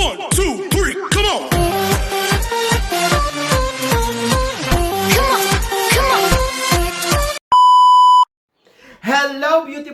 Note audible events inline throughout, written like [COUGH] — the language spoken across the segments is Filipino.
One, two,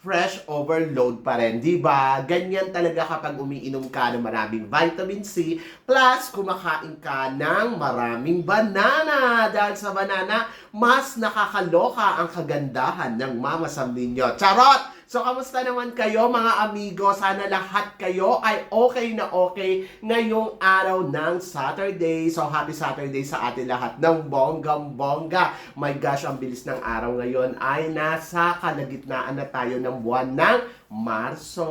fresh overload pa rin, di ba? Ganyan talaga kapag umiinom ka ng maraming vitamin C, plus kumakain ka ng maraming banana. Dahil sa banana, mas nakakaloka ang kagandahan ng mama Sam ninyo. Charot! So, kamusta naman kayo mga amigo? Sana lahat kayo ay okay na okay ngayong araw ng Saturday. So, happy Saturday sa atin lahat ng bonggang-bongga. My gosh, ang bilis ng araw ngayon ay nasa kalagitnaan na tayo ng buwan ng Marso.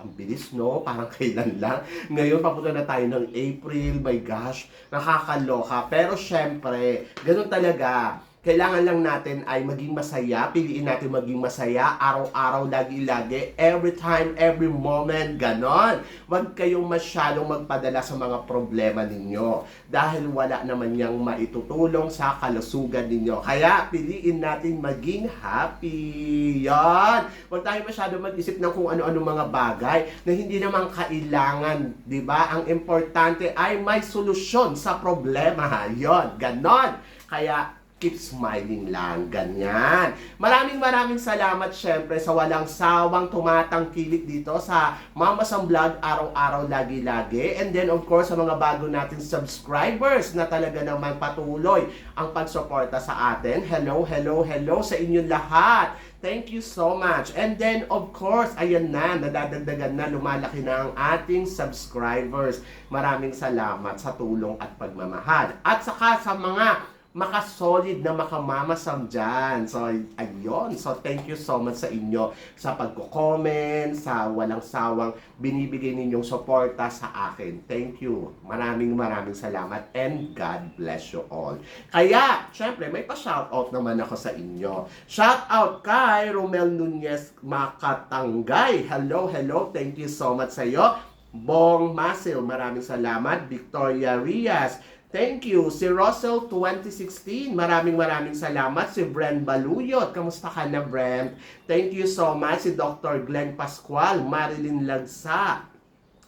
Ang bilis, no? Parang [LAUGHS] kailan lang. Ngayon, papunta na tayo ng April. My gosh, nakakaloka. Pero syempre, ganun talaga kailangan lang natin ay maging masaya, piliin natin maging masaya, araw-araw, lagi-lagi, every time, every moment, ganon. Huwag kayong masyadong magpadala sa mga problema ninyo dahil wala naman niyang maitutulong sa kalusugan ninyo. Kaya piliin natin maging happy. Yan. Huwag tayo masyadong mag-isip ng kung ano-ano mga bagay na hindi naman kailangan, di ba? Ang importante ay may solusyon sa problema. Yon, ganon. Kaya keep smiling lang, ganyan. Maraming maraming salamat syempre sa walang sawang tumatangkilik dito sa Mama Sam Vlog araw-araw, lagi-lagi. And then of course sa mga bago nating subscribers na talaga naman patuloy ang pagsuporta sa atin. Hello, hello, hello sa inyong lahat. Thank you so much. And then, of course, ayan na, nadadagdagan na, lumalaki na ang ating subscribers. Maraming salamat sa tulong at pagmamahal. At saka sa mga makasolid na makamamasam dyan. So, ayun. So, thank you so much sa inyo sa pagko-comment, sa walang sawang binibigay ninyong suporta sa akin. Thank you. Maraming maraming salamat and God bless you all. Kaya, syempre, may pa-shoutout naman ako sa inyo. Shoutout kay Romel Nunez Makatanggay. Hello, hello. Thank you so much sa iyo. Bong Masil, maraming salamat. Victoria Rias, Thank you. Si Russell 2016, maraming maraming salamat. Si Bren Baluyot, kamusta ka na Bren? Thank you so much. Si Dr. Glenn Pascual, Marilyn Lagsa,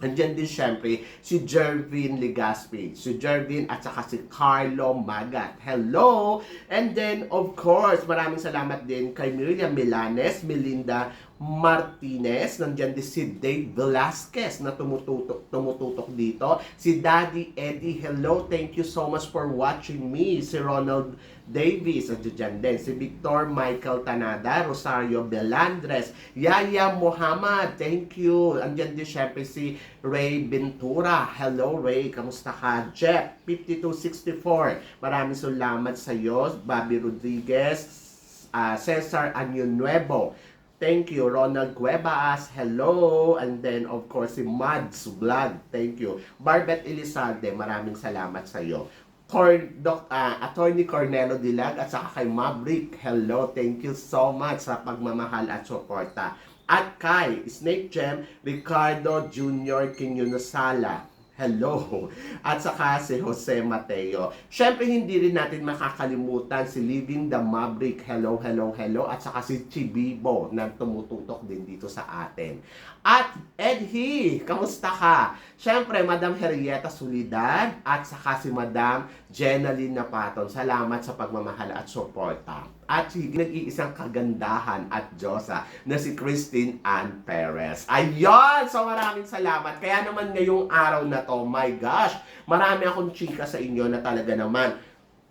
Andiyan din syempre si Jervin Legaspi, si Jervin at saka si Carlo Magat. Hello! And then, of course, maraming salamat din kay Miriam Milanes, Melinda Martinez, nandiyan din si Dave Velasquez na tumututok, tumututok dito. Si Daddy Eddie, hello, thank you so much for watching me. Si Ronald Davis, nandiyan din. Si Victor Michael Tanada, Rosario Belandres, Yaya Muhammad, thank you. Andiyan din syempre si Ray Ventura. Hello Ray, kamusta ka? Jeff, 5264, maraming salamat sa iyo. Bobby Rodriguez, ah, Cesar Anyo Nuevo, Thank you, Ronald Cuevas. Hello. And then, of course, si Mads Vlog. Thank you. Barbet Elizalde, maraming salamat sa iyo. Cor Doc, ah, Attorney Cornelo Dilag at saka kay Maverick. Hello. Thank you so much sa pagmamahal at suporta. At kay Snake Gem, Ricardo Jr. Quiñonosala. Hello. [LAUGHS] At saka si Jose Mateo. Siyempre, hindi rin natin makakalimutan si Living the Maverick. Hello, hello, hello. At saka si Chibibo na tumututok din dito sa atin. At Edhi, kamusta ka? Siyempre, Madam Henrietta Solidad at saka si Madam Jenaline Napaton. Salamat sa pagmamahal at suporta. At nag-iisang kagandahan at Diyosa na si Christine Ann Perez. Ayun! So maraming salamat. Kaya naman ngayong araw na to, my gosh, marami akong chika sa inyo na talaga naman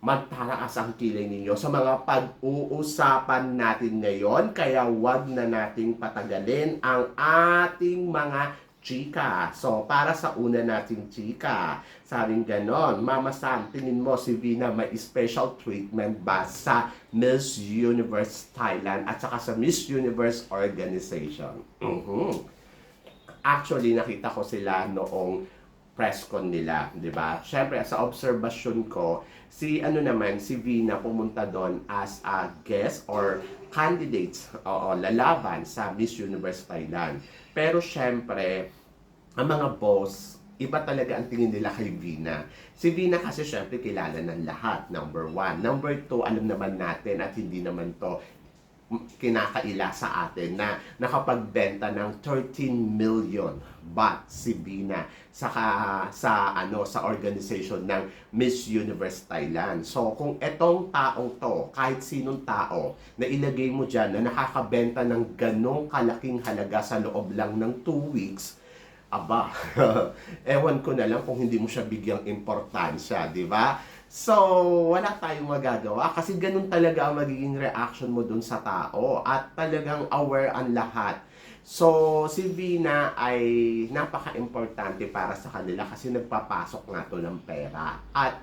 magtaraas ang kilay ninyo sa mga pag-uusapan natin ngayon. Kaya wag na nating patagalin ang ating mga chika. So, para sa una nating chika, sabing ganon, Mama Sam, tingin mo si Vina may special treatment ba sa Miss Universe Thailand at saka sa Miss Universe Organization? Mhm. Actually, nakita ko sila noong press con nila, di ba? Siyempre, sa observation ko, si ano naman, si Vina pumunta doon as a guest or candidates, oo, lalaban sa Miss Universe Thailand. Pero syempre, ang mga boss, iba talaga ang tingin nila kay Vina. Si Vina kasi syempre kilala ng lahat, number one. Number two, alam naman natin at hindi naman to kinakaila sa atin na nakapagbenta ng 13 million baht si Bina sa sa ano sa organization ng Miss Universe Thailand. So kung etong taong to, kahit sinong tao na ilagay mo diyan na nakakabenta ng ganong kalaking halaga sa loob lang ng 2 weeks, aba, [LAUGHS] ewan ko na lang kung hindi mo siya bigyang importansya, di ba? So, wala tayong magagawa kasi ganun talaga ang magiging reaction mo dun sa tao at talagang aware ang lahat. So, si Vina ay napaka-importante para sa kanila kasi nagpapasok nga to ng pera. At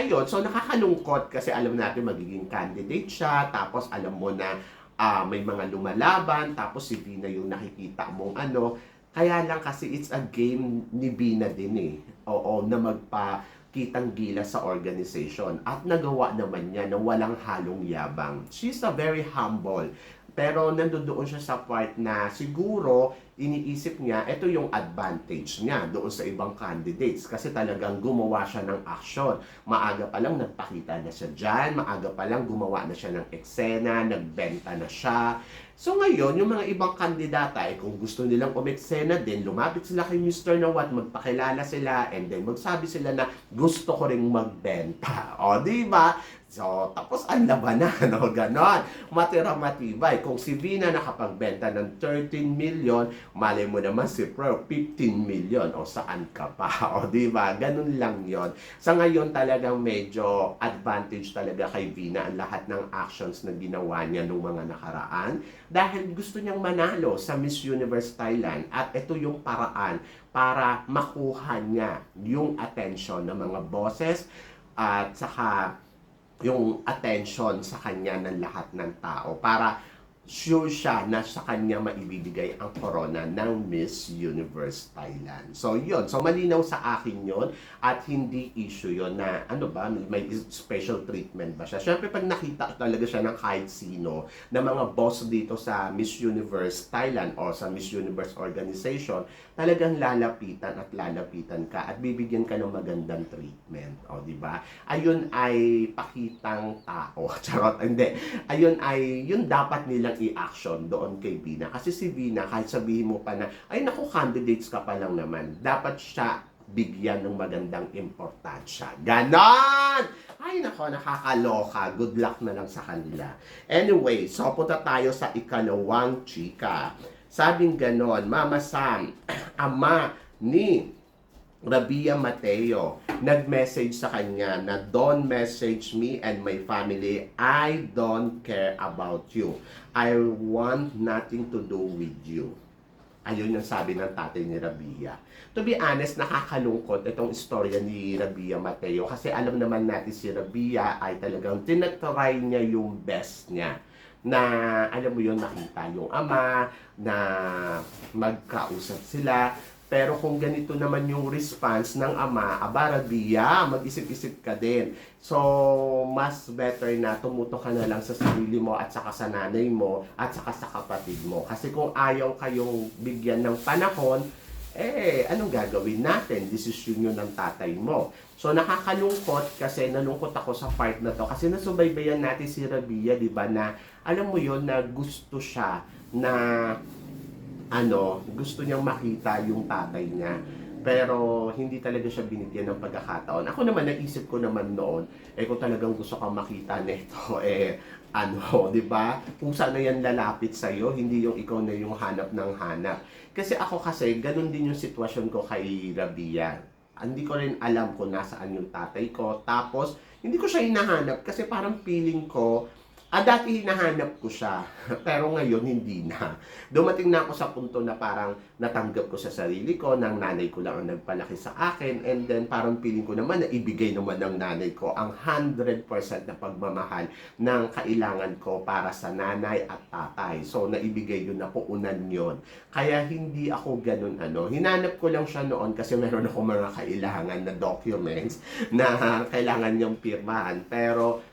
ayun, so nakakalungkot kasi alam natin magiging candidate siya, tapos alam mo na ah, may mga lumalaban, tapos si Vina yung nakikita mong ano, kaya lang kasi it's a game ni Bina din eh. Oo, na magpa kitang gila sa organization. At nagawa naman niya na walang halong yabang. She's a very humble. Pero nandoon siya sa part na siguro iniisip niya, ito yung advantage niya doon sa ibang candidates kasi talagang gumawa siya ng action. Maaga pa lang nagpakita na siya dyan, maaga pa lang gumawa na siya ng eksena, nagbenta na siya. So ngayon, yung mga ibang kandidata, eh, kung gusto nilang umeksena din, lumapit sila kay Mr. Nawat, magpakilala sila, and then magsabi sila na gusto ko ring magbenta. [LAUGHS] O, di ba? So, tapos ang labanan, [LAUGHS] no? Ganon. Matira matibay. Kung si Vina nakapagbenta ng 13 million, malay mo naman si Pro, 15 million. O, saan ka pa? [LAUGHS] O, di ba? Ganon lang yon Sa ngayon talagang medyo advantage talaga kay Vina ang lahat ng actions na ginawa niya nung mga nakaraan dahil gusto niyang manalo sa Miss Universe Thailand at ito yung paraan para makuha niya yung attention ng mga bosses at saka yung attention sa kanya ng lahat ng tao para sure siya na sa kanya maibibigay ang corona ng Miss Universe Thailand. So, yun. So, malinaw sa akin yon at hindi issue yon na ano ba, may special treatment ba siya. Siyempre, pag nakita talaga siya ng kahit sino na mga boss dito sa Miss Universe Thailand o sa Miss Universe Organization, talagang lalapitan at lalapitan ka at bibigyan ka ng magandang treatment. O, di ba? Ayun ay pakitang tao. [LAUGHS] Charot. Hindi. Ayun ay, yun dapat nilang i-action doon kay Bina. Kasi si Bina, kahit sabihin mo pa na, ay naku, candidates ka pa lang naman. Dapat siya bigyan ng magandang importansya. Ganon! Ay nako, nakakaloka. Good luck na lang sa kanila. Anyway, so punta tayo sa ikalawang chika. Sabing ganon, Mama Sam, [CLEARS THROAT] ama ni Rabia Mateo, nag-message sa kanya na don't message me and my family. I don't care about you. I want nothing to do with you. Ayun yung sabi ng tatay ni Rabia. To be honest, nakakalungkot itong istorya ni Rabia Mateo kasi alam naman natin si Rabia ay talagang tinatry niya yung best niya na alam mo yun, nakita yung ama, na magkausap sila, pero kung ganito naman yung response ng ama, aba Rabia, mag-isip-isip ka din. So, mas better na tumuto ka na lang sa sarili mo at saka sa nanay mo at saka sa kapatid mo. Kasi kung ayaw kayong bigyan ng panahon, eh, anong gagawin natin? Desisyon yun ng tatay mo. So, nakakalungkot kasi nalungkot ako sa part na to. Kasi nasubaybayan natin si Rabia, di ba, na alam mo yon na gusto siya na ano, gusto niyang makita yung tatay niya. Pero hindi talaga siya binigyan ng pagkakataon. Ako naman, naisip ko naman noon, eh kung talagang gusto kang makita nito, [LAUGHS] eh ano, [LAUGHS] di ba? Kung sana yan lalapit sa'yo, hindi yung ikaw na yung hanap ng hanap. Kasi ako kasi, ganun din yung sitwasyon ko kay Rabia. Hindi ko rin alam kung nasaan yung tatay ko. Tapos, hindi ko siya hinahanap kasi parang feeling ko, Ah, dati hinahanap ko siya, [LAUGHS] pero ngayon hindi na. Dumating na ako sa punto na parang natanggap ko sa sarili ko, ng nanay ko lang ang nagpalaki sa akin, and then parang feeling ko naman na ibigay naman ng nanay ko ang 100% na pagmamahal ng kailangan ko para sa nanay at tatay. So, naibigay yun na puunan yon Kaya hindi ako ganun ano. Hinanap ko lang siya noon kasi meron ako mga kailangan na documents [LAUGHS] na kailangan niyang pirmahan. Pero,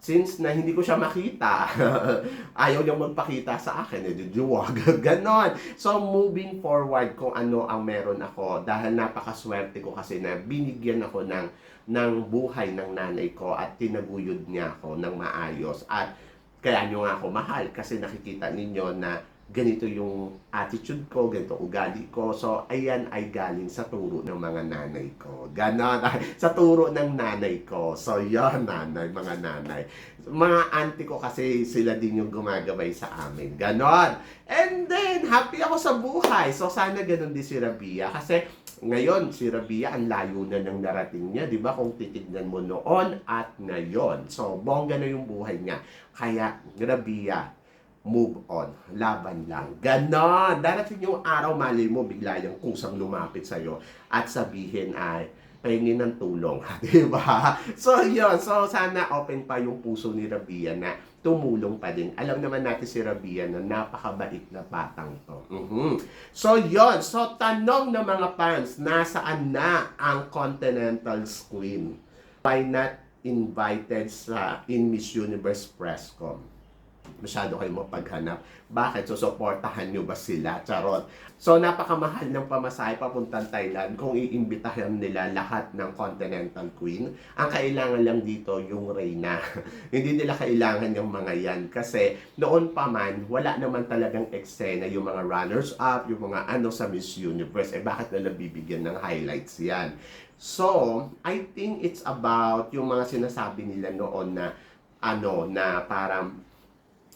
since na hindi ko siya makita, [LAUGHS] ayaw niyang magpakita sa akin, eh, duwag, [LAUGHS] ganon. So, moving forward kung ano ang meron ako, dahil napakaswerte ko kasi na binigyan ako ng, ng buhay ng nanay ko at tinaguyod niya ako ng maayos. At kaya nyo nga ako mahal kasi nakikita ninyo na ganito yung attitude ko, ganito ugali ko. So, ayan ay galing sa turo ng mga nanay ko. Ganon. sa turo ng nanay ko. So, yan, nanay, mga nanay. Mga auntie ko kasi sila din yung gumagabay sa amin. Ganon. And then, happy ako sa buhay. So, sana ganon din si Rabia. Kasi, ngayon, si Rabia, ang layo na ng narating niya. Di ba? Kung titignan mo noon at ngayon. So, bongga na yung buhay niya. Kaya, Rabia, move on. Laban lang. Ganon. Darating yung araw, mali mo, bigla yung kusang lumapit sa'yo at sabihin ay, pahingin ng tulong. [LAUGHS] Di ba? So, yun. So, sana open pa yung puso ni Rabia na tumulong pa din. Alam naman natin si Rabia na napakabait na batang to. Mhm. So, yun. So, tanong ng mga fans, nasaan na ang Continental's Queen? Why not invited sa in Miss Universe Presscom? Masyado kayo mapaghanap. Bakit? Susuportahan nyo ba sila? Charot. So, napakamahal ng pamasahe papuntang Thailand kung iimbitahan nila lahat ng Continental Queen. Ang kailangan lang dito yung Reyna. [LAUGHS] Hindi nila kailangan yung mga yan. Kasi noon pa man, wala naman talagang eksena yung mga runners-up, yung mga ano sa Miss Universe. Eh, bakit nila bibigyan ng highlights yan? So, I think it's about yung mga sinasabi nila noon na ano, na parang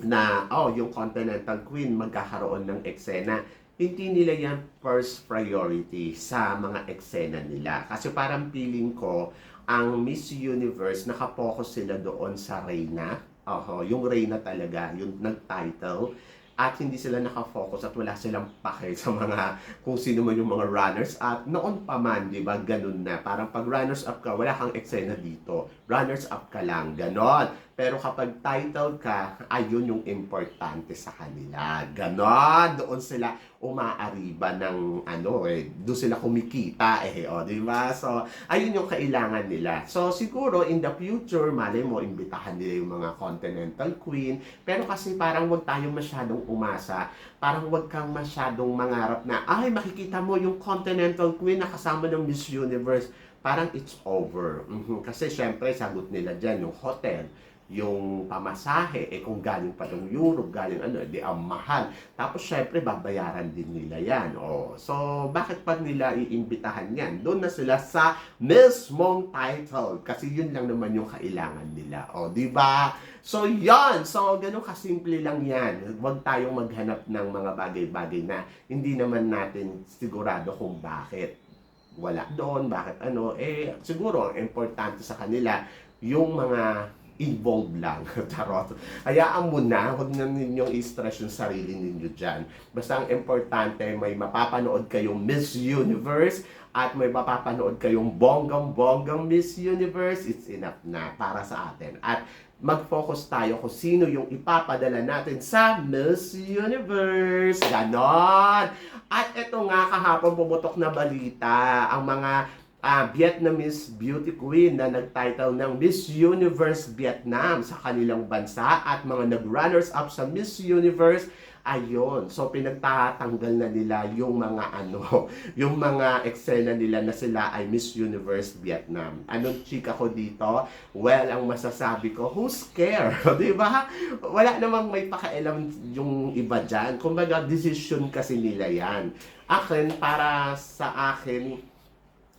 na oh yung Continental Queen magkakaroon ng eksena hindi nila yan first priority sa mga eksena nila kasi parang feeling ko ang Miss Universe nakapokus sila doon sa Reyna Oho, yung Reyna talaga, yung nag-title at hindi sila nakafocus at wala silang pake sa mga kung sino man yung mga runners up. Noon pa man, di ba, ganun na. Parang pag runners up ka, wala kang eksena dito. Runners up ka lang, ganon. Pero kapag title ka, ayun yung importante sa kanila. Ganon. Doon sila umaariba ng ano eh, doon sila kumikita eh, o, di ba? So, ayun yung kailangan nila. So, siguro in the future, mali mo, imbitahan nila yung mga Continental Queen. Pero kasi parang wag tayong masyadong umasa. Parang wag kang masyadong mangarap na, ay, makikita mo yung Continental Queen na kasama ng Miss Universe. Parang it's over. Mhm. Kasi syempre, sagot nila dyan, yung hotel, yung pamasahe, eh kung galing pa ng Europe, galing ano, di ang mahal. Tapos syempre, babayaran din nila yan. O, so, bakit pa nila iimbitahan yan? Doon na sila sa mismong title. Kasi yun lang naman yung kailangan nila. O, di ba? So, yan. So, ganun kasimple lang yan. Huwag tayong maghanap ng mga bagay-bagay na hindi naman natin sigurado kung bakit wala doon, bakit ano, eh, siguro, ang importante sa kanila, yung mga involved lang. [LAUGHS] Charot. Hayaan mo na, huwag na ninyong i-stress yung sarili ninyo dyan. Basta ang importante, may mapapanood kayong Miss Universe at may mapapanood kayong bonggang-bonggang Miss Universe, it's enough na para sa atin. At mag-focus tayo kung sino yung ipapadala natin sa Miss Universe. Ganon! At ito nga kahapon pumutok na balita, ang mga ah, Vietnamese beauty queen na nag-title ng Miss Universe Vietnam sa kanilang bansa at mga nag-runners up sa Miss Universe Ayun. So, pinagtatanggal na nila yung mga [LAUGHS] ano, yung mga eksena nila na sila ay Miss Universe Vietnam. Anong chika ko dito? Well, ang masasabi ko, who's care? [LAUGHS] Di ba? Wala namang may pakialam yung iba dyan. Kumbaga, decision kasi nila yan. Akin, para sa akin,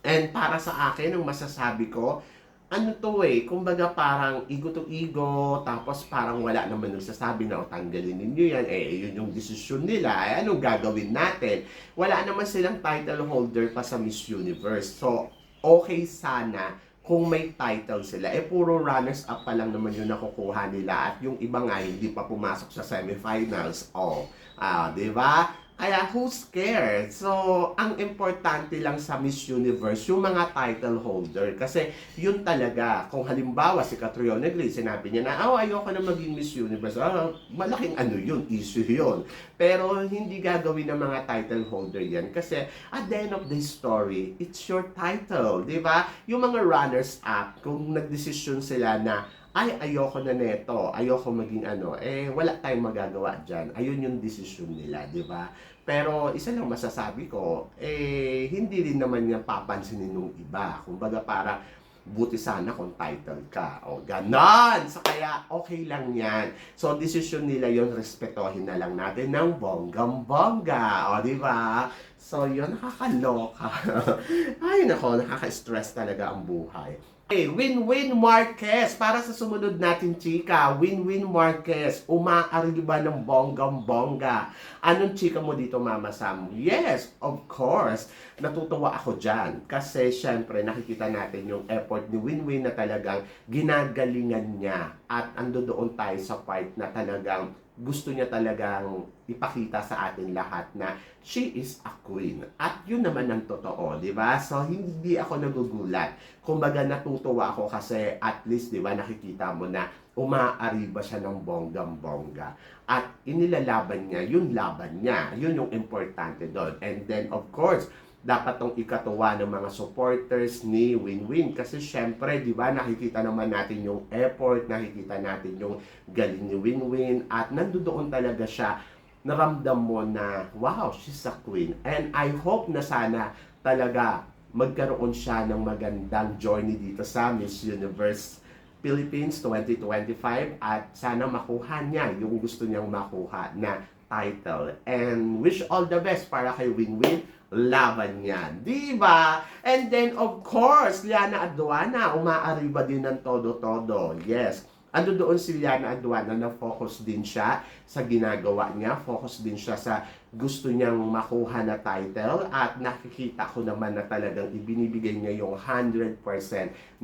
and para sa akin, ang masasabi ko, ano to eh, kumbaga parang ego to ego, tapos parang wala naman nagsasabi na, "O, tanggalin ninyo yan, eh, yun yung desisyon nila, eh, anong gagawin natin? Wala naman silang title holder pa sa Miss Universe. So, okay sana kung may title sila. Eh, puro runners-up pa lang naman yung nakukuha nila at yung iba nga hindi pa pumasok sa semifinals. Oh, ah, di ba? Kaya who's scared? So, ang importante lang sa Miss Universe, yung mga title holder. Kasi yun talaga, kung halimbawa si Catriona Gray, sinabi niya na, oh, ayoko na maging Miss Universe. Ah, malaking ano yun, issue yun. Pero hindi gagawin ng mga title holder yan. Kasi at the end of the story, it's your title, di ba? Yung mga runners-up, kung nagdesisyon sila na ay ayoko na neto, ayoko maging ano, eh wala tayong magagawa dyan. Ayun yung desisyon nila, di ba? Pero isa lang masasabi ko, eh hindi rin naman niya papansinin ng iba. Kumbaga para buti sana kung title ka. O ganon! So kaya okay lang yan. So desisyon nila yon respetohin na lang natin ng bonggang-bongga. O di ba? So yun, nakakaloka. [LAUGHS] Ay nako, nakaka-stress talaga ang buhay. Okay, Win-Win Marquez. Para sa sumunod natin, chika. Win-Win Marquez. Umaari ba ng bonggang-bongga? Anong chika mo dito, Mama Sam? Yes, of course. Natutuwa ako dyan. Kasi, syempre, nakikita natin yung effort ni Win-Win na talagang ginagalingan niya. At ando doon tayo sa part na talagang gusto niya talagang ipakita sa atin lahat na she is a queen. At yun naman ang totoo, di ba? So, hindi ako nagugulat. Kumbaga, natutuwa ako kasi at least, di ba, nakikita mo na umaariba siya ng bonggang-bongga. At inilalaban niya, yung laban niya. Yun yung importante doon. And then, of course, dapat tong ikatuwa ng mga supporters ni Win-Win. Kasi syempre, di ba, nakikita naman natin yung effort, nakikita natin yung galing ni Win-Win, at nandoon talaga siya, naramdam mo na, wow, she's a queen. And I hope na sana talaga magkaroon siya ng magandang journey dito sa Miss Universe Philippines 2025 at sana makuha niya yung gusto niyang makuha na title. And wish all the best para kay Win-Win laban yan. Di ba? And then, of course, Liana Aduana, umaariba din ng todo-todo. Yes. Ano doon si Liana Aduana na focus din siya sa ginagawa niya. Focus din siya sa gusto niyang makuha na title. At nakikita ko naman na talagang ibinibigay niya yung 100%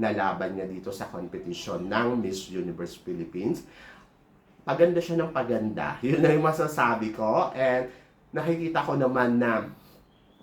na laban niya dito sa competition ng Miss Universe Philippines paganda siya ng paganda. [LAUGHS] Yun na yung masasabi ko. And nakikita ko naman na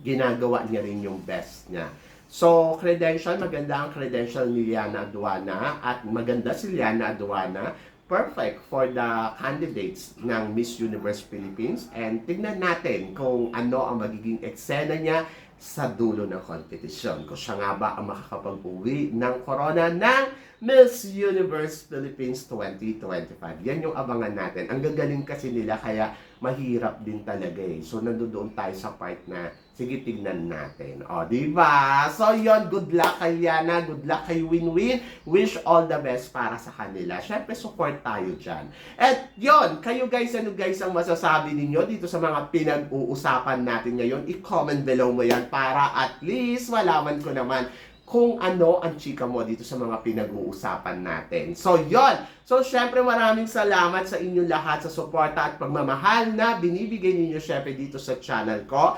ginagawa niya rin yung best niya. So, credential, maganda ang credential ni Liana Aduana at maganda si Liana Aduana. Perfect for the candidates ng Miss Universe Philippines. And tignan natin kung ano ang magiging eksena niya sa dulo ng competition. Kung siya nga ba ang makakapag-uwi ng corona ng Miss Universe Philippines 2025. Yan yung abangan natin. Ang gagaling kasi nila kaya mahirap din talaga eh. So nandoon tayo sa part na sige tignan natin. O, di ba? So yon good luck kay Liana, good luck kay Win-Win. Wish all the best para sa kanila. Syempre support tayo dyan. At yon, kayo guys, ano guys ang masasabi ninyo dito sa mga pinag-uusapan natin ngayon? I-comment below mo yan para at least malaman ko naman kung ano ang chika mo dito sa mga pinag-uusapan natin. So, yon. So, syempre maraming salamat sa inyo lahat sa suporta at pagmamahal na binibigay ninyo syempre dito sa channel ko.